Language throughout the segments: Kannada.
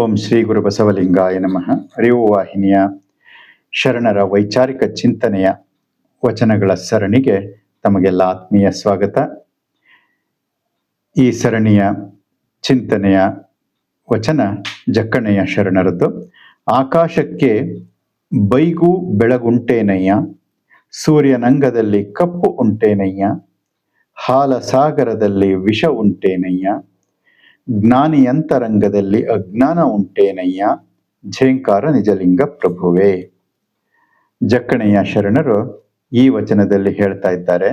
ಓಂ ಶ್ರೀ ಗುರು ಬಸವಲಿಂಗಾಯ ನಮಃ. ಅರಿವು ವಾಹಿನಿಯ ಶರಣರ ವೈಚಾರಿಕ ಚಿಂತನೆಯ ವಚನಗಳ ಸರಣಿಗೆ ತಮಗೆಲ್ಲ ಆತ್ಮೀಯ ಸ್ವಾಗತ. ಈ ಸರಣಿಯ ಚಿಂತನೆಯ ವಚನ ಜಕ್ಕಣೆಯ ಶರಣರದ್ದು. ಆಕಾಶಕ್ಕೆ ಬೈಗೂ ಬೆಳಗುಂಟೇನಯ್ಯ, ಸೂರ್ಯನಂಗದಲ್ಲಿ ಕಪ್ಪು ಉಂಟೇನಯ್ಯ ಹಾಲ ಸಾಗರದಲ್ಲಿ ವಿಷ ಉಂಟೇನಯ್ಯ ಜ್ಞಾನಿಯಂತರಂಗದಲ್ಲಿ ಅಜ್ಞಾನ ಉಂಟೇನಯ್ಯ? ಝೇಂಕಾರ ನಿಜಲಿಂಗ ಪ್ರಭುವೇ. ಜಕ್ಕಣೆಯ ಶರಣರು ಈ ವಚನದಲ್ಲಿ ಹೇಳ್ತಾ ಇದ್ದಾರೆ,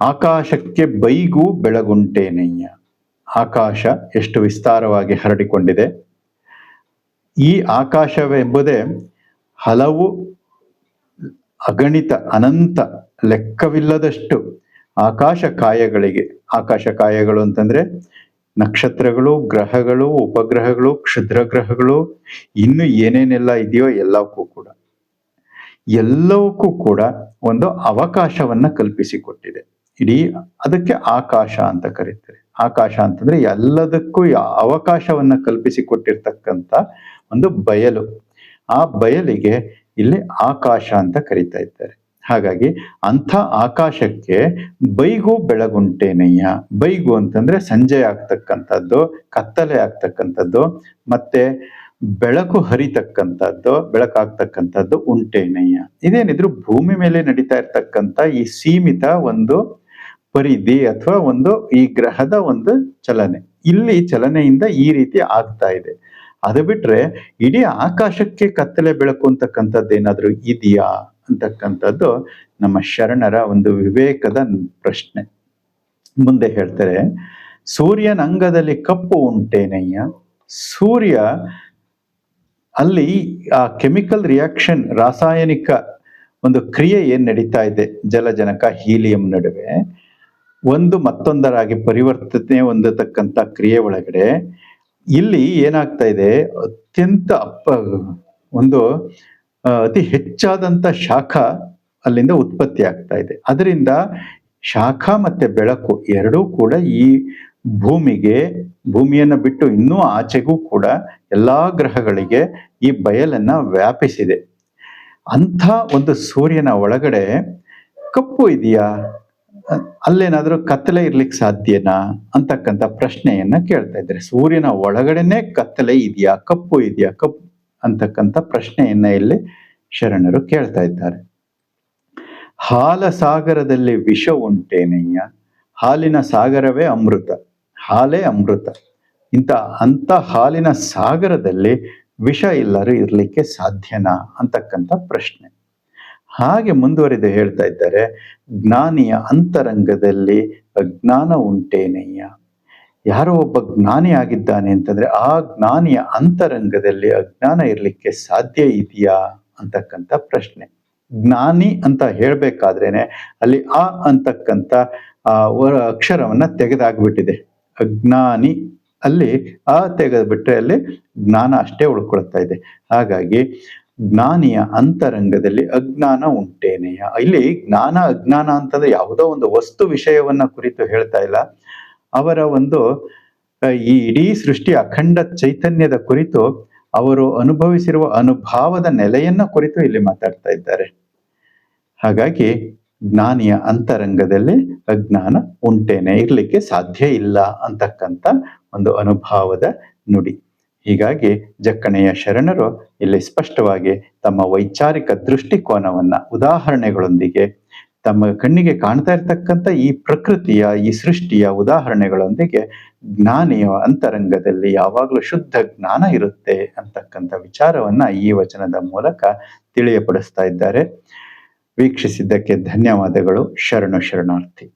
ಆಕಾಶಕ್ಕೆ ಬೈಗೂ ಬೆಳಗುಂಟೇನಯ್ಯ. ಆಕಾಶ ಎಷ್ಟು ವಿಸ್ತಾರವಾಗಿ ಹರಡಿಕೊಂಡಿದೆ. ಈ ಆಕಾಶವೆಂಬುದೇ ಹಲವು ಅಗಣಿತ ಅನಂತ ಲೆಕ್ಕವಿಲ್ಲದಷ್ಟು ಆಕಾಶ ಕಾಯಗಳಿಗೆ, ಆಕಾಶ ಕಾಯಗಳು ಅಂತಂದ್ರೆ ನಕ್ಷತ್ರಗಳು, ಗ್ರಹಗಳು, ಉಪಗ್ರಹಗಳು ಕ್ಷುದ್ರ ಗ್ರಹಗಳು ಇನ್ನು ಏನೇನೆಲ್ಲ ಇದೆಯೋ ಎಲ್ಲವಕ್ಕೂ ಕೂಡ. ಎಲ್ಲವಕ್ಕೂ ಕೂಡ ಒಂದು ಅವಕಾಶವನ್ನ ಕಲ್ಪಿಸಿಕೊಟ್ಟಿದೆ. ಇಡೀ ಅದಕ್ಕೆ ಆಕಾಶ ಅಂತ ಕರೀತಾರೆ. ಆಕಾಶ ಅಂತಂದ್ರೆ ಎಲ್ಲದಕ್ಕೂ ಅವಕಾಶವನ್ನ ಕಲ್ಪಿಸಿಕೊಟ್ಟಿರ್ತಕ್ಕಂಥ ಒಂದು ಬಯಲು. ಆ ಬಯಲಿಗೆ ಇಲ್ಲಿ ಆಕಾಶ ಅಂತ ಕರಿತಾ ಇದ್ದಾರೆ. ಹಾಗಾಗಿ ಅಂಥ ಆಕಾಶಕ್ಕೆ ಬೈಗು ಬೆಳಗುಂಟೇನಯ್ಯ. ಬೈಗು ಅಂತಂದ್ರೆ ಸಂಜೆ ಆಗ್ತಕ್ಕಂಥದ್ದು, ಕತ್ತಲೆ ಆಗ್ತಕ್ಕಂಥದ್ದು, ಮತ್ತೆ ಬೆಳಕು ಹರಿತಕ್ಕಂಥದ್ದು, ಬೆಳಕಾಗ್ತಕ್ಕಂಥದ್ದು ಉಂಟೇನಯ್ಯ. ಇದೇನಿದ್ರು ಭೂಮಿ ಮೇಲೆ ನಡೀತಾ ಇರ್ತಕ್ಕಂಥ ಈ ಸೀಮಿತ ಒಂದು ಪರಿಧಿ ಅಥವಾ ಒಂದು ಈ ಗ್ರಹದ ಒಂದು ಚಲನೆ. ಇಲ್ಲಿ ಚಲನೆಯಿಂದ ಈ ರೀತಿ ಆಗ್ತಾ ಇದೆ. ಅದು ಬಿಟ್ರೆ ಇಡೀ ಆಕಾಶಕ್ಕೆ ಕತ್ತಲೆ ಬೆಳಕು ಅಂತಕ್ಕಂಥದ್ದು ಏನಾದರೂ ಇದೆಯಾ? ಅಂತಕ್ಕಂಥದ್ದು ನಮ್ಮ ಶರಣರ ಒಂದು ವಿವೇಕದ ಪ್ರಶ್ನೆ. ಮುಂದೆ ಹೇಳ್ತಾರೆ, ಸೂರ್ಯನ ಅಂಗದಲ್ಲಿ ಕಪ್ಪು ಉಂಟೇನಯ್ಯ? ಸೂರ್ಯ ಅಲ್ಲಿ ಆ ಕೆಮಿಕಲ್ ರಿಯಾಕ್ಷನ್, ರಾಸಾಯನಿಕ ಒಂದು ಕ್ರಿಯೆ ಏನ್ ನಡೀತಾ ಇದೆ? ಜಲಜನಕ, ಹೀಲಿಯಂ ನಡುವೆ ಒಂದು ಮತ್ತೊಂದರಾಗಿ ಪರಿವರ್ತನೆ ಹೊಂದತಕ್ಕಂಥ ಕ್ರಿಯೆ ಒಳಗಡೆ ಇಲ್ಲಿ ಏನಾಗ್ತಾ ಇದೆ? ಅತ್ಯಂತ ಅಪ್ಪ, ಒಂದು ಅತಿ ಹೆಚ್ಚಾದಂತ ಶಾಖ ಅಲ್ಲಿಂದ ಉತ್ಪತ್ತಿ ಆಗ್ತಾ ಇದೆ. ಅದರಿಂದ ಶಾಖ ಮತ್ತೆ ಬೆಳಕು ಎರಡೂ ಕೂಡ ಈ ಭೂಮಿಗೆ, ಭೂಮಿಯನ್ನು ಬಿಟ್ಟು ಇನ್ನೂ ಆಚೆಗೂ ಕೂಡ ಎಲ್ಲಾ ಗ್ರಹಗಳಿಗೆ ಈ ಬಯಲನ್ನ ವ್ಯಾಪಿಸಿದೆ. ಅಂಥ ಒಂದು ಸೂರ್ಯನ ಒಳಗಡೆ ಕಪ್ಪು ಇದೆಯಾ? ಅಲ್ಲೇನಾದರೂ ಕತ್ತಲೆ ಇರ್ಲಿಕ್ಕೆ ಸಾಧ್ಯನಾ? ಅಂತಕ್ಕಂಥ ಪ್ರಶ್ನೆಯನ್ನ ಕೇಳ್ತಾ ಇದ್ದಾರೆ. ಸೂರ್ಯನ ಒಳಗಡೆನೆ ಕತ್ತಲೆ ಇದೆಯಾ? ಕಪ್ಪು ಇದೆಯಾ? ಕಪ್ಪು ಅಂತಕ್ಕಂಥ ಪ್ರಶ್ನೆಯನ್ನ ಇಲ್ಲಿ ಶರಣರು ಕೇಳ್ತಾ ಇದ್ದಾರೆ. ಹಾಲ ಸಾಗರದಲ್ಲಿ ವಿಷ ಉಂಟೇನಯ್ಯ? ಹಾಲಿನ ಸಾಗರವೇ ಅಮೃತ. ಹಾಲೇ ಅಮೃತ. ಇಂಥ ಅಂತ ಹಾಲಿನ ಸಾಗರದಲ್ಲಿ ವಿಷ ಇಲ್ಲರೂ ಇರ್ಲಿಕ್ಕೆ ಸಾಧ್ಯನಾ? ಅಂತಕ್ಕಂಥ ಪ್ರಶ್ನೆ. ಹಾಗೆ ಮುಂದುವರಿದು ಹೇಳ್ತಾ ಇದ್ದಾರೆ, ಜ್ಞಾನಿಯ ಅಂತರಂಗದಲ್ಲಿ ಅಜ್ಞಾನ ಉಂಟೇನಯ್ಯ? ಯಾರೋ ಒಬ್ಬ ಜ್ಞಾನಿ ಆಗಿದ್ದಾನೆ ಅಂತಂದ್ರೆ ಆ ಜ್ಞಾನಿಯ ಅಂತರಂಗದಲ್ಲಿ ಅಜ್ಞಾನ ಇರಲಿಕ್ಕೆ ಸಾಧ್ಯ ಇದೆಯಾ ಅಂತಕ್ಕಂಥ ಪ್ರಶ್ನೆ. ಜ್ಞಾನಿ ಅಂತ ಹೇಳ್ಬೇಕಾದ್ರೇನೆ ಅಲ್ಲಿ ಆ ಅಂತಕ್ಕಂಥ, ಆ ಅಕ್ಷರವನ್ನ ತೆಗೆದಾಗ್ಬಿಟ್ಟಿದೆ. ಅಜ್ಞಾನಿ ಅಲ್ಲಿ ಆ ತೆಗೆದ್ಬಿಟ್ರೆ ಅಲ್ಲಿ ಜ್ಞಾನ ಅಷ್ಟೇ ಉಳ್ಕೊಳ್ತಾ ಇದೆ. ಹಾಗಾಗಿ ಜ್ಞಾನಿಯ ಅಂತರಂಗದಲ್ಲಿ ಅಜ್ಞಾನ ಉಂಟೇನೆಯ? ಇಲ್ಲಿ ಜ್ಞಾನ ಅಜ್ಞಾನ ಅಂತಂದ್ರೆ ಯಾವುದೋ ಒಂದು ವಸ್ತು ವಿಷಯವನ್ನ ಕುರಿತು ಹೇಳ್ತಾ ಇಲ್ಲ. ಅವರ ಒಂದು ಈ ಇಡೀ ಸೃಷ್ಟಿ ಅಖಂಡ ಚೈತನ್ಯದ ಕುರಿತು ಅವರು ಅನುಭವಿಸಿರುವ ಅನುಭಾವದ ನೆಲೆಯನ್ನ ಕುರಿತು ಇಲ್ಲಿ ಮಾತಾಡ್ತಾ ಇದ್ದಾರೆ. ಹಾಗಾಗಿ ಜ್ಞಾನಿಯ ಅಂತರಂಗದಲ್ಲಿ ಅಜ್ಞಾನ ಉಂಟೇನೆ, ಇರ್ಲಿಕ್ಕೆ ಸಾಧ್ಯ ಇಲ್ಲ ಅಂತಕ್ಕಂಥ ಒಂದು ಅನುಭಾವದ ನುಡಿ. ಹೀಗಾಗಿ ಜಕ್ಕಣೆಯ ಶರಣರು ಇಲ್ಲಿ ಸ್ಪಷ್ಟವಾಗಿ ತಮ್ಮ ವೈಚಾರಿಕ ದೃಷ್ಟಿಕೋನವನ್ನ, ಉದಾಹರಣೆಗಳೊಂದಿಗೆ ತಮ್ಮ ಕಣ್ಣಿಗೆ ಕಾಣ್ತಾ ಇರ್ತಕ್ಕಂಥ ಈ ಪ್ರಕೃತಿಯ, ಈ ಸೃಷ್ಟಿಯ ಉದಾಹರಣೆಗಳೊಂದಿಗೆ ಜ್ಞಾನಿಯ ಅಂತರಂಗದಲ್ಲಿ ಯಾವಾಗಲೂ ಶುದ್ಧ ಜ್ಞಾನ ಇರುತ್ತೆ ಅಂತಕ್ಕಂಥ ವಿಚಾರವನ್ನ ಈ ವಚನದ ಮೂಲಕ ತಿಳಿಯಪಡಿಸ್ತಾ ಇದ್ದಾರೆ. ವೀಕ್ಷಿಸಿದ್ದಕ್ಕೆ ಧನ್ಯವಾದಗಳು. ಶರಣು ಶರಣಾರ್ಥಿ.